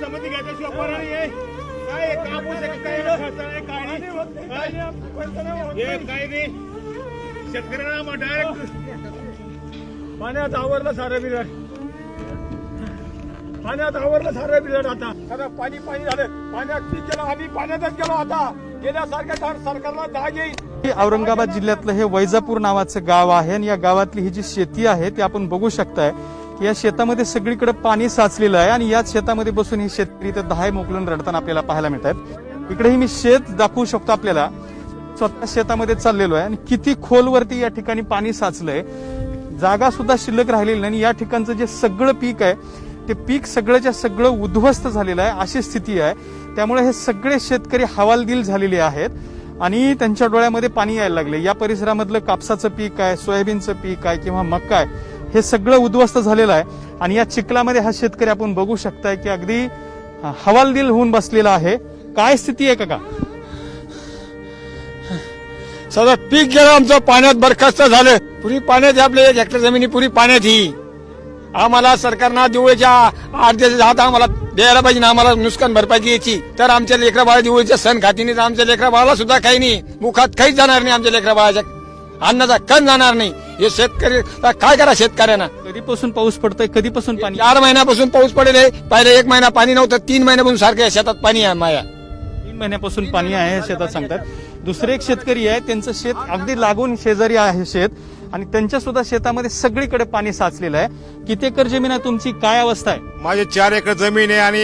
समती घ्यायच्या पर्याय आहे काय कापूस काय काय नाही काय नाही शेतकऱ्यांना डायरेक्ट पाण्यात आवरलं सारं बिरड पाण्यात आवरलं सारं बिरड आता. आता पाणी पाणी झालं. पाण्यात गेलं आम्ही पाण्यातच गेलो आता. गेल्यासारख्या सर- सरकारला जाग येईल. हे औरंगाबाद जिल्ह्यातलं हे वैजापूर नावाचं गाव आहे आणि या गावातली ही जी शेती आहे ती आपण बघू शकताय की या शेतामध्ये सगळीकडे पाणी साचलेलं आहे आणि याच शेतामध्ये बसून ही शेतकरी तर दहाय मोकलून रडताना आपल्याला पाहायला मिळतात इकडेही मी शेत दाखवू शकतो आपल्याला. स्वतः शेतामध्ये चाललेलो आहे आणि किती खोलवरती या ठिकाणी पाणी साचलंय. जागा सुद्धा शिल्लक राहिलेली नाही आणि या ठिकाणचं जे सगळं पीक आहे ते पीक सगळंच्या सगळं उद्ध्वस्त झालेलं आहे अशी स्थिती आहे. त्यामुळे हे सगळे शेतकरी हवालदिल झालेले आहेत आणि त्यांच्या डोळ्यामध्ये पाणी यायला लागले या परिसरामधलं कापसाचं पीक आहे सोयाबीनचं पीक आहे किंवा मक्का आहे हे सगळं उद्ध्वस्त झालेलं आहे. आणि या चिखलामध्ये हा शेतकरी आपण बघू शकताय की अगदी हवालदिल होऊन बसलेला आहे. काय स्थिती आहे का सगळं पीक गेलं आमचं पाण्यात बरखास्त झालं. पुरी पाण्यात आपले एक हेक्टर जमिनी पुरी पाण्यात ही. आम्हाला सरकारनं दिवाळीच्या आठ दिवस हात आम्हाला द्यायला पाहिजे ना आम्हाला नुकसान भरपाई द्यायची तर आमच्या लेकरा बाळा दिवाळीच्या सण खातीने तर आमच्या लेकरा बाळाला सुद्धा काही नाही. मुखात काहीच जाणार नाही आमच्या लेकरा बाळाच्या अन्नाचा कण जाणार नाही. हे शेतकरी काय करा शेतकऱ्यांना? कधीपासून पाऊस पडतोय? कधीपासून पाणी? चार महिन्यापासून पाऊस पडेल. पहिले एक महिना पाणी नव्हतं तीन महिन्यापासून सारखं शेतात पाणी आहे माया. तीन महिन्यापासून पाणी आहे शेतात सांगतात. दुसरे एक शेतकरी आहे त्यांचं शेत अगदी लागून शेजारी आहे शेत. आणि त्यांच्या सुद्धा शेतामध्ये सगळीकडे पाणी साचलेलं आहे. किती एकर जमीन आहे तुमची? काय अवस्था आहे? माझे चार एकर जमीन आहे आणि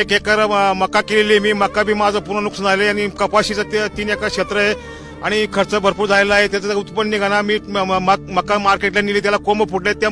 एक एकर मका केलेली आहे मी. मका बी माझं पूर्ण नुकसान झाले आणि कपाशीचं ते तीन एकर क्षेत्र आहे आणि खर्च भरपूर झालेला आहे. त्याचं उत्पन्न निघाना मी म- म- मका मार्केटला नेली त्याला कोंब फुटले. त्या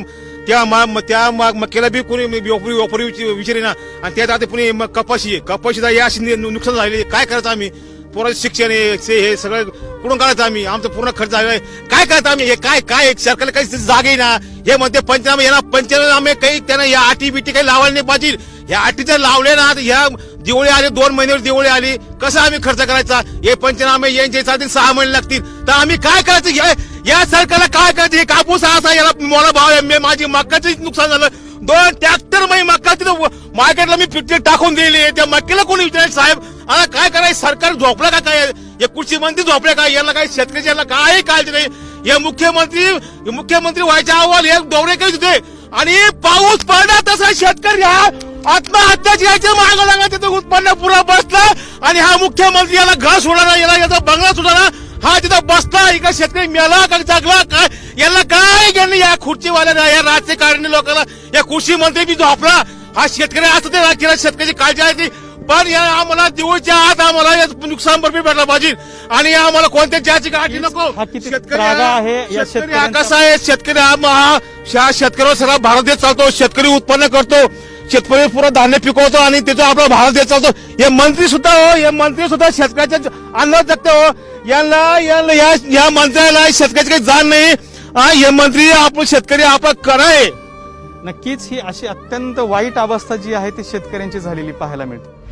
त्या मा- त्या मा- मक्याला बी कोणी व्यापारी व्यापारी विचारे ना आणि त्यात आता पुणे कपाशी कपाशीचा या नुकसान झाले काय करायचं आम्ही? पोराचं शिक्षण आहे से- हे सगळं कुठून काढायचं आम्ही? आमचं पूर्ण खर्च आहे काय करायचं आम्ही? हे काय काय सरकारला काही जागे ना? हे म्हणते पंचनामे येणार पंचनामे काही त्यांना या अटी बिटी काही लावायला नाही पाहिजे. ह्या अटी जर लावले ना तर ह्या दिवाळी आली दोन महिन्यावर दिवाळी आली. कसं आम्ही खर्च करायचा? हे पंचनामे यांचे चालतील सहा महिने लागतील. तर आम्ही काय करायचं? या- सरकारला काय करायचं? हे कापूस असा याला मोठा भाव आहे. माझी मक्काचं नुकसान झालं. दोन ट्रॅक्टर मी मक्का मार्केटला मी फिटले टाकून दिली त्या मक्केला कोणी विचारायचं साहेब आता काय करायचं? सरकार झोपलं का काय? हे कृषी मंत्री झोपले काय याला काय शेतकरी याला काही काळजी नाही. हे मुख्यमंत्री मुख्यमंत्री व्हायच्या अहवाल हे दौरे करीत होते. आणि पाऊस पडला तसा शेतकरी हा आत्महत्याची याच्या मागं लागला. त्याचं उत्पन्न पुरा बसलं. आणि हा मुख्यमंत्री याला घर सोडला याला याचा बंगला सुटला हा तिथं बसला इकडे शेतकरी मेला का जगला काय? याला काय घेणं या खुर्चीवाल्याला या राजकारणी लोकांना? या कृषी मंत्री बी झोपला. हा शेतकरी असं ते राज्याला शेतकऱ्याची काळजी आहे ती. पण या आम्हाला दिवळच्या आत आम्हाला या नुकसान भरपाई भेटला पाहिजे. आणि आम्हाला कोणत्या ज्याची गाठी नको? शेतकरी हा शेतकऱ्यांचा? कसा आहे? शेतकरी हा शेतकऱ्यावर सगळा भारत देश चालतो शेतकरी उत्पन्न करतो. शेतकरी पुरा धान्य पिकवतो आणि त्याचा आपला भारत देश चालतो. हे मंत्री सुद्धा हो हे मंत्री सुद्धा शेतकऱ्याच्या अन्न जगते हो. यांना यांना- या या मंत्र्याला शेतकऱ्याची काही जाण नाही. हा, हे मंत्री आपण शेतकरी आपला कराय नक्कीच ही अशी अत्यंत वाईट अवस्था जी आहे ती शेतकऱ्यांची झालेली पाहायला मिळते.